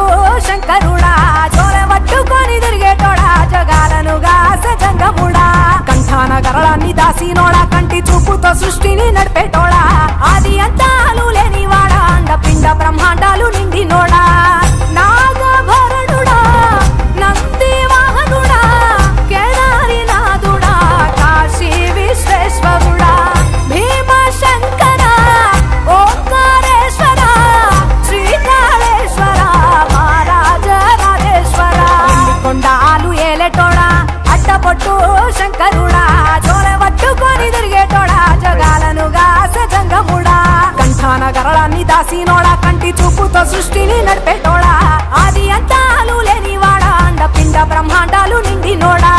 శంకరుడు శంకరుడా చోర పట్టుకొని తిరిగేటోడా జగాలను సజంగముడా కంఠాన గరళాన్ని దాసినోడా కంటి చూపుతో సృష్టిని నడిపేటోడా ఆది అంతా అంతాలు దాసినోడా కంటి చూపుతో సృష్టిని నడిపేటోడా? ఆది అంతాలు లేనివాడా అండ పిండ బ్రహ్మాండాలు నిండినోడా?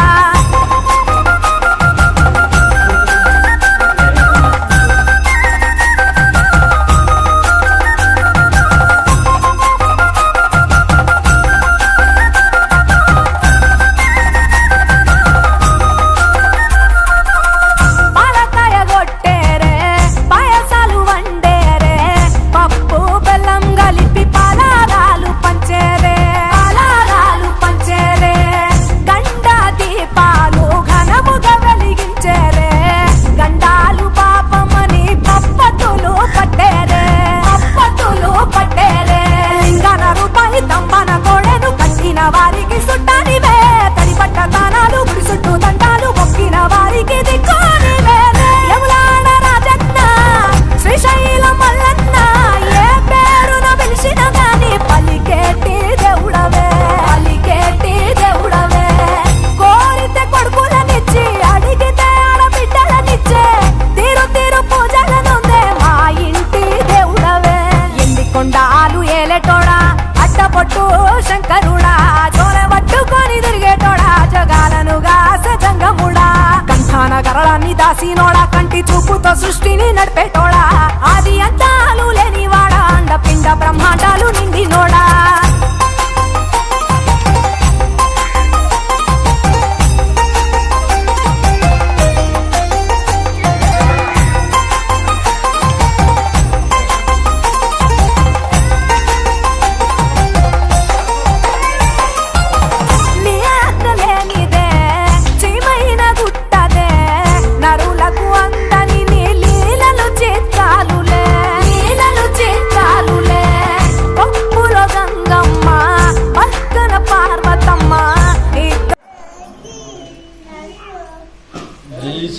చూపుతో సృష్టిని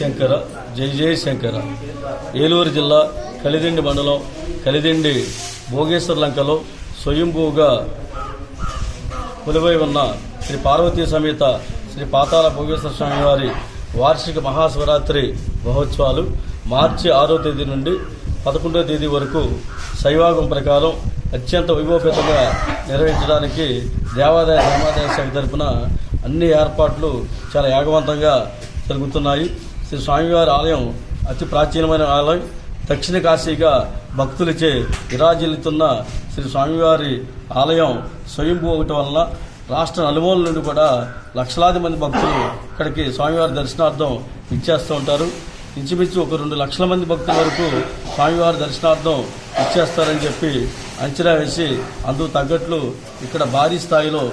శంకర జై జై శంకర ఏలూరు జిల్లా కలిదిండి మండలం కలిదిండి భోగేశ్వర లంకలో స్వయంభూగా కొలువై ఉన్న శ్రీ పార్వతీ సమేత శ్రీ పాతాల భోగేశ్వర స్వామి వారి వార్షిక మహాశివరాత్రి మహోత్సవాలు మార్చి ఆరో తేదీ నుండి పదకొండో తేదీ వరకు శైవాగం ప్రకారం అత్యంత వైభవపేతంగా నిర్వహించడానికి దేవాదాయ ధర్మాదాయ శాఖ తరఫున అన్ని ఏర్పాట్లు చాలా యాగవంతంగా జరుగుతున్నాయి. శ్రీ స్వామివారి ఆలయం అతి ప్రాచీనమైన ఆలయం. దక్షిణ కాశీగా భక్తులచే విరాజిల్లుతున్న శ్రీ స్వామివారి ఆలయం స్వయంభూ ఒకటి వలన రాష్ట్ర నలుమూల నుండి కూడా లక్షలాది మంది భక్తులు ఇక్కడికి స్వామివారి దర్శనార్థం ఇచ్చేస్తూ ఉంటారు. ఇంచుమించు ఒక రెండు లక్షల మంది భక్తుల వరకు స్వామివారి దర్శనార్థం ఇచ్చేస్తారని చెప్పి అంచనా వేసి అందుకు తగ్గట్లు ఇక్కడ భారీ స్థాయిలో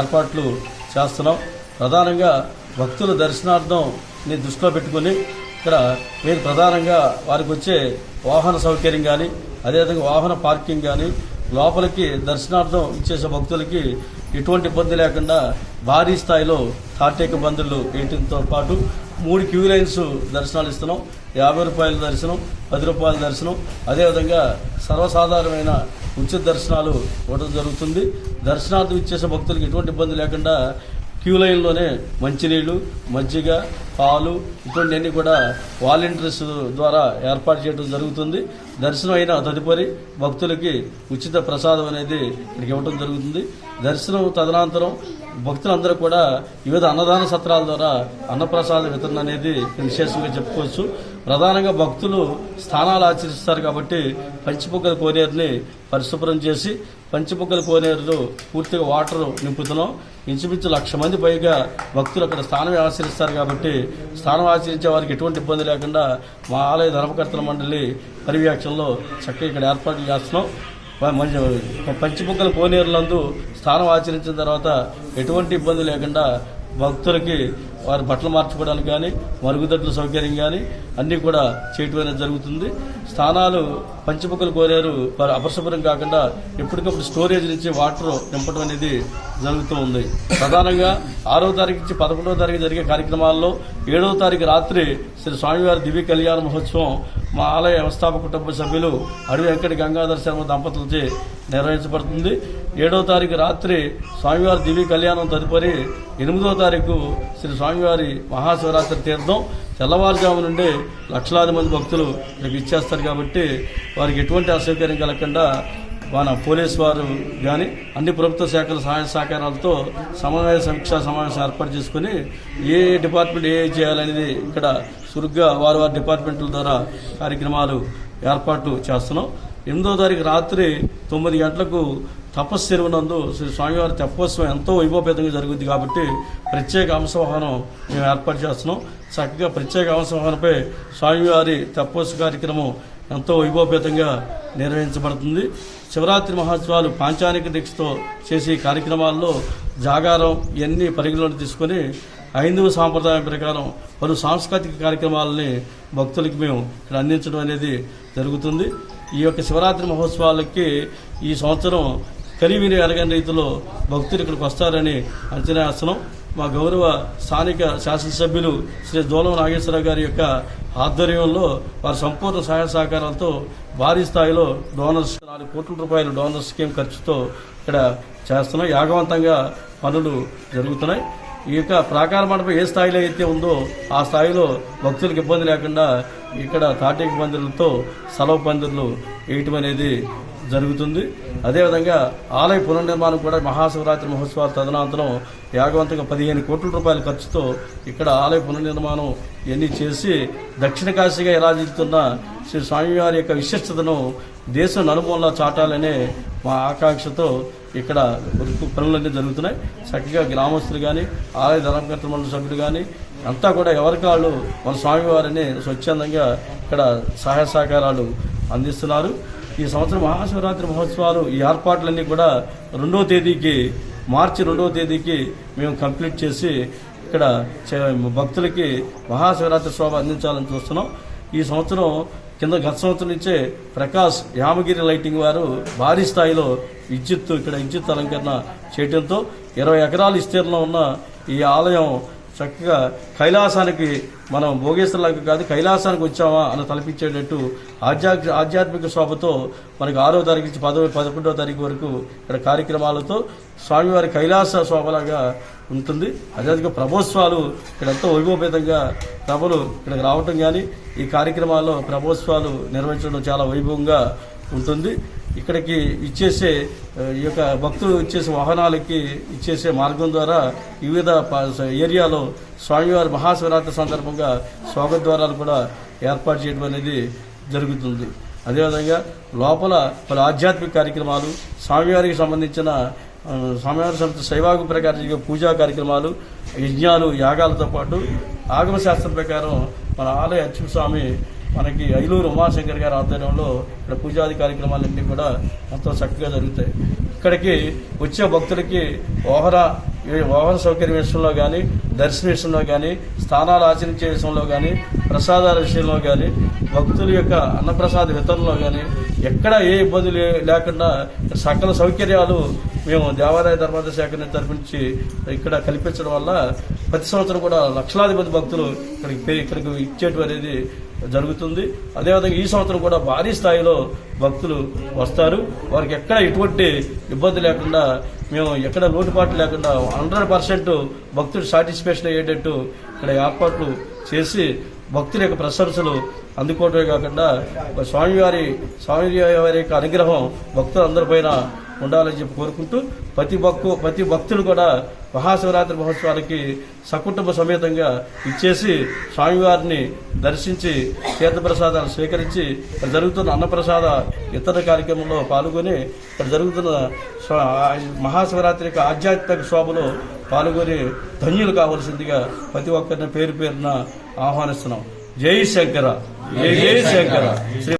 ఏర్పాట్లు చేస్తున్నాం. ప్రధానంగా భక్తుల దర్శనార్థం ని దృష్టిలో పెట్టుకుని ఇక్కడ మీరు ప్రధానంగా వారికి వచ్చే వాహన సౌకర్యం కానీ అదేవిధంగా వాహన పార్కింగ్ కానీ లోపలికి దర్శనార్థం ఇచ్చేసే భక్తులకి ఎటువంటి ఇబ్బంది లేకుండా భారీ స్థాయిలో తాటేక బందులు వేయటంతో పాటు మూడు క్యూ లైన్స్ దర్శనాలు ఇస్తున్నాం. యాభై రూపాయల దర్శనం పది రూపాయల దర్శనం అదేవిధంగా సర్వసాధారణమైన ఉచిత దర్శనాలు ఇవ్వడం జరుగుతుంది. దర్శనార్థం ఇచ్చేసే భక్తులకు ఎటువంటి ఇబ్బంది లేకుండా క్యూ లైన్లోనే మంచినీళ్ళు మజ్జిగ పాలు ఇటువంటివన్నీ కూడా వాలంటీర్స్ ద్వారా ఏర్పాటు చేయడం జరుగుతుంది. దర్శనం అయిన తదుపరి భక్తులకి ఉచిత ప్రసాదం అనేది ఇక్కడికి ఇవ్వడం జరుగుతుంది. దర్శనం తదనంతరం భక్తులందరూ కూడా వివిధ అన్నదాన సత్రాల ద్వారా అన్నప్రసాద వితరణ అనేది విశేషంగా చెప్పుకోవచ్చు. ప్రధానంగా భక్తులు స్థానాలు ఆచరిస్తారు కాబట్టి పంచిపొక్కల కోనేరుని పరిశుభ్రం చేసి పంచిపొక్కల కోనేరులో పూర్తిగా వాటర్ నింపుతున్నాం. ఇంచుమించు లక్ష మంది పైగా భక్తులు అక్కడ స్థానం ఆచరిస్తారు కాబట్టి స్థానం ఆచరించే వారికి ఎటువంటి ఇబ్బంది లేకుండా మా ఆలయ ధర్మకర్తల మండలి పర్యవేక్షణలో చక్కగా ఇక్కడ ఏర్పాట్లు చేస్తున్నాం. ప- కోనేరులందు స్థానం ఆచరించిన తర్వాత ఎటువంటి ఇబ్బంది లేకుండా భక్తులకి వారి బట్టలు మార్చుకోవడానికి కానీ మరుగుదొడ్ల సౌకర్యం కానీ అన్నీ కూడా చేయటం అనేది జరుగుతుంది. స్థానాలు పంచముక్కలు కోరారు. వారు అపశుభ్రం కాకుండా ఎప్పటికప్పుడు స్టోరేజ్ నుంచి వాటర్ నింపడం అనేది జరుగుతూ ఉంది. ప్రధానంగా ఆరో తారీఖు నుంచి పదకొండవ తారీఖు జరిగే కార్యక్రమాల్లో ఏడవ తారీఖు రాత్రి శ్రీ స్వామివారి దివ్య కళ్యాణ మహోత్సవం మా ఆలయ వ్యవస్థాపక కుటుంబ సభ్యులు అడవి వెంకట గంగాధర శర్మ దంపతులచే నిర్వహించబడుతుంది. ఏడవ తారీఖు రాత్రి స్వామివారి దివ్య కళ్యాణం తదుపరి ఎనిమిదవ తారీఖు శ్రీ స్వామి స్వామివారి మహాశివరాత్రి తీర్థం తెల్లవారుజాము నుండి లక్షలాది మంది భక్తులు ఇక్కడికి ఇచ్చేస్తారు కాబట్టి వారికి ఎటువంటి అసౌకర్యం కలగకుండా మన పోలీస్ వారు కానీ అన్ని ప్రభుత్వ శాఖల సహాయ సహకారాలతో సమన్వయ సమీక్షా సమావేశం ఏర్పాటు చేసుకుని ఏ డిపార్ట్మెంట్ ఏ చేయాలనేది ఇక్కడ చురుగ్గా వారి వారి డిపార్ట్మెంట్ల ద్వారా కార్యక్రమాలు ఏర్పాటు చేస్తున్నాం. ఎనిమిదో తారీఖు రాత్రి తొమ్మిది గంటలకు తపస్సు శ్రీ స్వామివారి తెప్పోత్సవం ఎంతో వైభవపేతంగా జరుగుద్ది కాబట్టి ప్రత్యేక అంశవాహనం మేము ఏర్పాటు చేస్తున్నాం. చక్కగా ప్రత్యేక అంశవాహనపై స్వామివారి తెప్పోత్సవ కార్యక్రమం ఎంతో వైభవపేతంగా నిర్వహించబడుతుంది. శివరాత్రి మహోత్సవాలు పాంచానిక దీక్షతో చేసే కార్యక్రమాల్లో జాగారం ఇవన్నీ పరిగణలోకి తీసుకొని హైందవ సాంప్రదాయం ప్రకారం పలు సాంస్కృతిక కార్యక్రమాలని భక్తులకి మేము ఇక్కడ అందించడం అనేది జరుగుతుంది. ఈ యొక్క శివరాత్రి మహోత్సవాలకి ఈ సంవత్సరం కలివిని అరగని రీతిలో భక్తులు ఇక్కడికి వస్తారని అంచనా వేస్తున్నాం. మా గౌరవ స్థానిక శాసనసభ్యులు శ్రీ దోలం నాగేశ్వరరావు గారి యొక్క ఆధ్వర్యంలో వారి సంపూర్ణ సహాయ సహకారాలతో భారీ స్థాయిలో డోనర్స్ నాలుగు కోట్ల రూపాయల డోనర్ స్కీమ్ ఖర్చుతో ఇక్కడ చేస్తున్నాం. యాగవంతంగా పనులు జరుగుతున్నాయి. ఈ యొక్క ప్రాకార మండపం ఏ స్థాయిలో అయితే ఉందో ఆ స్థాయిలో భక్తులకు ఇబ్బంది లేకుండా ఇక్కడ తాటిక పందిరులతో సెలవు పందిర్లు వేయటం అనేది జరుగుతుంది. అదేవిధంగా ఆలయ పునర్నిర్మాణం కూడా మహాశివరాత్రి మహోత్సవాల తదనంతరం యాగవంతంగా పదిహేను కోట్ల రూపాయల ఖర్చుతో ఇక్కడ ఆలయ పునర్నిర్మాణం ఇవన్నీ చేసి దక్షిణ కాశీగా ఎలా శ్రీ స్వామివారి యొక్క విశిష్టతను దేశం నలుమూలా చాటాలనే మా ఆకాంక్షతో ఇక్కడ పనులన్నీ జరుగుతున్నాయి. చక్కగా గ్రామస్తులు కానీ ఆలయ ధర్మకర్త మండలి సభ్యులు కానీ అంతా కూడా ఎవరికాళ్ళు మన స్వామివారిని స్వచ్ఛందంగా ఇక్కడ సహాయ సహకారాలు అందిస్తున్నారు. ఈ సంవత్సరం మహాశివరాత్రి మహోత్సవాలు ఈ ఏర్పాట్లన్నీ కూడా రెండవ తేదీకి మార్చి రెండవ తేదీకి మేము కంప్లీట్ చేసి ఇక్కడ భక్తులకి మహాశివరాత్రి శోభ అందించాలని చూస్తున్నాం. ఈ సంవత్సరం కింద గత సంవత్సరం నుంచే ప్రకాష్ యామగిరి లైటింగ్ వారు భారీ స్థాయిలో విద్యుత్ ఇక్కడ విద్యుత్ అలంకరణ చేయడంతో ఇరవై ఎకరాల విస్తీర్ణంలో ఉన్న ఈ ఆలయం చక్కగా కైలాసానికి మనం భోగేశ్వరులకు కాదు కైలాసానికి వచ్చామా అని తలపించేటట్టు ఆధ్యా ఆధ్యాత్మిక శోభతో మనకు ఆరో తారీఖు నుంచి పదో పదకొండవ తారీఖు వరకు ఇక్కడ కార్యక్రమాలతో స్వామివారి కైలాస శోభలాగా ఉంటుంది. అదేవిధంగా ప్రభోత్సవాలు ఇక్కడ ఎంతో వైభవపేతంగా ప్రభలు ఇక్కడికి రావటం కానీ ఈ కార్యక్రమాల్లో ప్రభోత్సవాలు నిర్వహించడం చాలా వైభవంగా ఉంటుంది. ఇక్కడికి ఇచ్చేసే ఈ యొక్క భక్తులు ఇచ్చేసే వాహనాలకి ఇచ్చేసే మార్గం ద్వారా వివిధ ఏరియాలో స్వామివారి మహాశివరాత్రి సందర్భంగా స్వాగత ద్వారాలు కూడా ఏర్పాటు చేయడం అనేది జరుగుతుంది. అదేవిధంగా లోపల పలు ఆధ్యాత్మిక కార్యక్రమాలు స్వామివారికి సంబంధించిన స్వామివారి సంస్థ శైవాగు ప్రకారం జరిగే పూజా కార్యక్రమాలు యజ్ఞాలు యాగాలతో పాటు ఆగమశాస్త్రం ప్రకారం మన ఆలయ అచ్యుత స్వామి మనకి ఐలూరు ఉమాశంకర్ గారి ఆధ్వర్యంలో ఇక్కడ పూజాది కార్యక్రమాలన్నీ కూడా ఎంతో చక్కగా జరుగుతాయి. ఇక్కడికి వచ్చే భక్తులకి ఓహర వాహన సౌకర్యం విషయంలో కానీ దర్శన విషయంలో కానీ స్థానాలు ఆచరించే విషయంలో కానీ ప్రసాదాల విషయంలో కానీ భక్తుల యొక్క అన్నప్రసాద వితరణలో కానీ ఎక్కడ ఏ ఇబ్బంది లేకుండా సకల సౌకర్యాలు మేము దేవాలయ ధర్మాదాయ శాఖ తరపునుంచి ఇక్కడ కల్పించడం వల్ల ప్రతి సంవత్సరం కూడా లక్షలాది మంది భక్తులు ఇక్కడికి ఇక్కడికి ఇచ్చేటు అనేది జరుగుతుంది. అదేవిధంగా ఈ సంవత్సరం కూడా భారీ స్థాయిలో భక్తులు వస్తారు. వారికి ఎక్కడ ఎటువంటి ఇబ్బంది లేకుండా మేము ఎక్కడ లోటుపాటు లేకుండా హండ్రెడ్ పర్సెంట్ భక్తుడు సాటిస్ఫాక్షన్ అయ్యేటట్టు ఇక్కడ ఏర్పాట్లు చేసి భక్తుల యొక్క ప్రశంసలు అందుకోవటమే కాకుండా స్వామివారి స్వామివారి యొక్క అనుగ్రహం భక్తులందరిపైన ఉండాలని చెప్పి కోరుకుంటూ ప్రతి భక్తు ప్రతి భక్తులు కూడా మహాశివరాత్రి మహోత్సవాలకి సకుటుంబ సమేతంగా ఇచ్చేసి స్వామివారిని దర్శించి తీర్థప్రసాదాలు స్వీకరించి ఇక్కడ జరుగుతున్న అన్నప్రసాద ఇతర కార్యక్రమంలో పాల్గొని ఇక్కడ జరుగుతున్న స్వ- మహాశివరాత్రి యొక్క ఆధ్యాత్మిక శోభలో పాల్గొని ధన్యులు కావలసిందిగా ప్రతి ఒక్కరిని పేరు పేరున ఆహ్వానిస్తున్నాం. జై శంకర. జై జై శంకర. శ్రీ